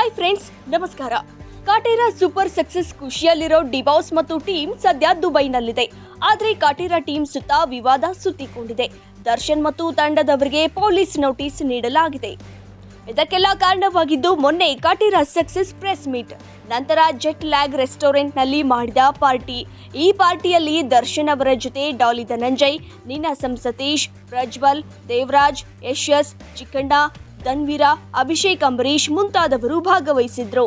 Hi friends ನಮಸ್ಕಾರ. Kaatera super success ಖುಷಿಯಲ್ಲಿರೋ D Boss ಮತ್ತು ಟೀಮ್ ಸದ್ಯ ದುಬೈನಲ್ಲಿದೆ. ಆದರೆ ಕಾಟೇರಾ ಟೀಮ್ ಸುತ್ತ ವಿವಾದ ಸುತ್ತಿಕೊಂಡಿದೆ. ದರ್ಶನ್ ಮತ್ತು ತಂಡದವರಿಗೆ ಪೊಲೀಸ್ ನೋಟಿಸ್ ನೀಡಲಾಗಿದೆ. ಇದಕ್ಕೆಲ್ಲ ಕಾರಣವಾಗಿದ್ದು ಮೊನ್ನೆ ಕಾಟೇರಾ ಸಕ್ಸಸ್ ಪ್ರೆಸ್ ಮೀಟ್ ನಂತರ ಜೆಟ್ ಲ್ಯಾಗ್ ರೆಸ್ಟೋರೆಂಟ್ನಲ್ಲಿ ಮಾಡಿದ ಪಾರ್ಟಿ ಈ ಪಾರ್ಟಿಯಲ್ಲಿ ದರ್ಶನ್ ಅವರ ಜೊತೆ ಡಾಲಿ ಧನಂಜಯ್, ನೀನಾಸಂ ಸತೀಶ್, ಪ್ರಜ್ವಲ್, ದೇವರಾಜ್, ಯಶಸ್, ಚಿಕ್ಕಣ್ಣ ಧನ್ವೀರ ಅಭಿಷೇಕ್, ಅಂಬರೀಷ್ ಮುಂತಾದವರು ಭಾಗವಹಿಸಿದ್ರು.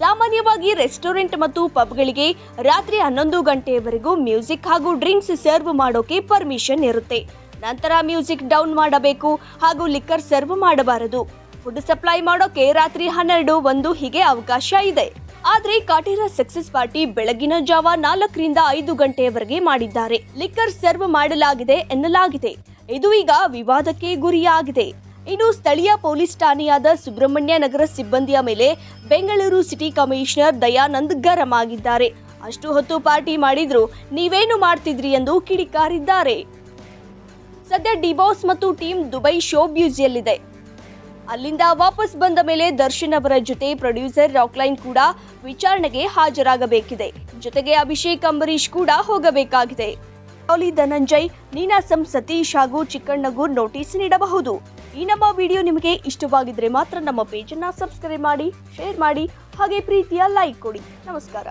ಸಾಮಾನ್ಯವಾಗಿ ರೆಸ್ಟೋರೆಂಟ್ ಮತ್ತು ಪಬ್ಗಳಿಗೆ ರಾತ್ರಿ ಹನ್ನೊಂದು ಗಂಟೆಯವರೆಗೂ ಮ್ಯೂಸಿಕ್ ಹಾಗೂ ಡ್ರಿಂಕ್ಸ್ ಸರ್ವ್ ಮಾಡೋಕೆ ಪರ್ಮಿಷನ್ ಇರುತ್ತೆ. ನಂತರ ಮ್ಯೂಸಿಕ್ ಡೌನ್ ಮಾಡಬೇಕು ಹಾಗೂ ಲಿಕ್ಕರ್ ಸರ್ವ್ ಮಾಡಬಾರದು. ಫುಡ್ ಸಪ್ಲೈ ಮಾಡೋಕೆ ರಾತ್ರಿ ಹನ್ನೆರಡು ಒಂದು ಹೀಗೆ ಅವಕಾಶ ಇದೆ. ಆದ್ರೆ ಕಾಟೇರ ಸಕ್ಸಸ್ ಪಾರ್ಟಿ ಬೆಳಗಿನ ಜಾವ ನಾಲ್ಕರಿಂದ ಐದು ಗಂಟೆಯವರೆಗೆ ಮಾಡಿದ್ದಾರೆ. ಲಿಕ್ಕರ್ ಸರ್ವ್ ಮಾಡಲಾಗಿದೆ ಎನ್ನಲಾಗಿದೆ. ಇದು ಈಗ ವಿವಾದಕ್ಕೆ ಗುರಿಯಾಗಿದೆ. ಇನ್ನು ಸ್ಥಳೀಯ ಪೊಲೀಸ್ ಠಾಣೆಯಾದ ಸುಬ್ರಹ್ಮಣ್ಯ ನಗರ ಸಿಬ್ಬಂದಿಯ ಮೇಲೆ ಬೆಂಗಳೂರು ಸಿಟಿ ಕಮಿಷನರ್ ದಯಾನಂದ್ ಗರಂ ಆಗಿದ್ದಾರೆ. ಅಷ್ಟು ಹೊತ್ತು ಪಾರ್ಟಿ ಮಾಡಿದ್ರು, ನೀವೇನು ಮಾಡ್ತಿದ್ರಿ ಎಂದು ಕಿಡಿಕಾರಿದ್ದಾರೆ. ಸದ್ಯ ಡಿಬಾಸ್ ಮತ್ತು ಟೀಮ್ ದುಬೈ ಶೋ ಬ್ಯೂಸಿಯಲ್ಲಿದೆ. ಅಲ್ಲಿಂದ ವಾಪಸ್ ಬಂದ ಮೇಲೆ ದರ್ಶನ್ ಅವರ ಜೊತೆ ಪ್ರೊಡ್ಯೂಸರ್ ರಾಕ್ಲೈನ್ ಕೂಡ ವಿಚಾರಣೆಗೆ ಹಾಜರಾಗಬೇಕಿದೆ. ಜೊತೆಗೆ ಅಭಿಷೇಕ್ ಅಂಬರೀಷ್ ಕೂಡ ಹೋಗಬೇಕಾಗಿದೆ. ಧನಂಜಯ್, ನೀನಾಸಂ ಸತೀಶ್ ಹಾಗೂ ಚಿಕ್ಕಣ್ಣಗೂ ನೋಟಿಸ್ ನೀಡಬಹುದು. ಈ ನಮ್ಮ ವಿಡಿಯೋ ನಿಮಗೆ ಇಷ್ಟವಾಗಿದ್ರೆ ಮಾತ್ರ ನಮ್ಮ ಪೇಜನ್ನು ಸಬ್ಸ್ಕ್ರೈಬ್ ಮಾಡಿ ಶೇರ್ ಮಾಡಿ, ಹಾಗೆ ಪ್ರೀತಿಯ ಲೈಕ್ ಕೊಡಿ. ನಮಸ್ಕಾರ.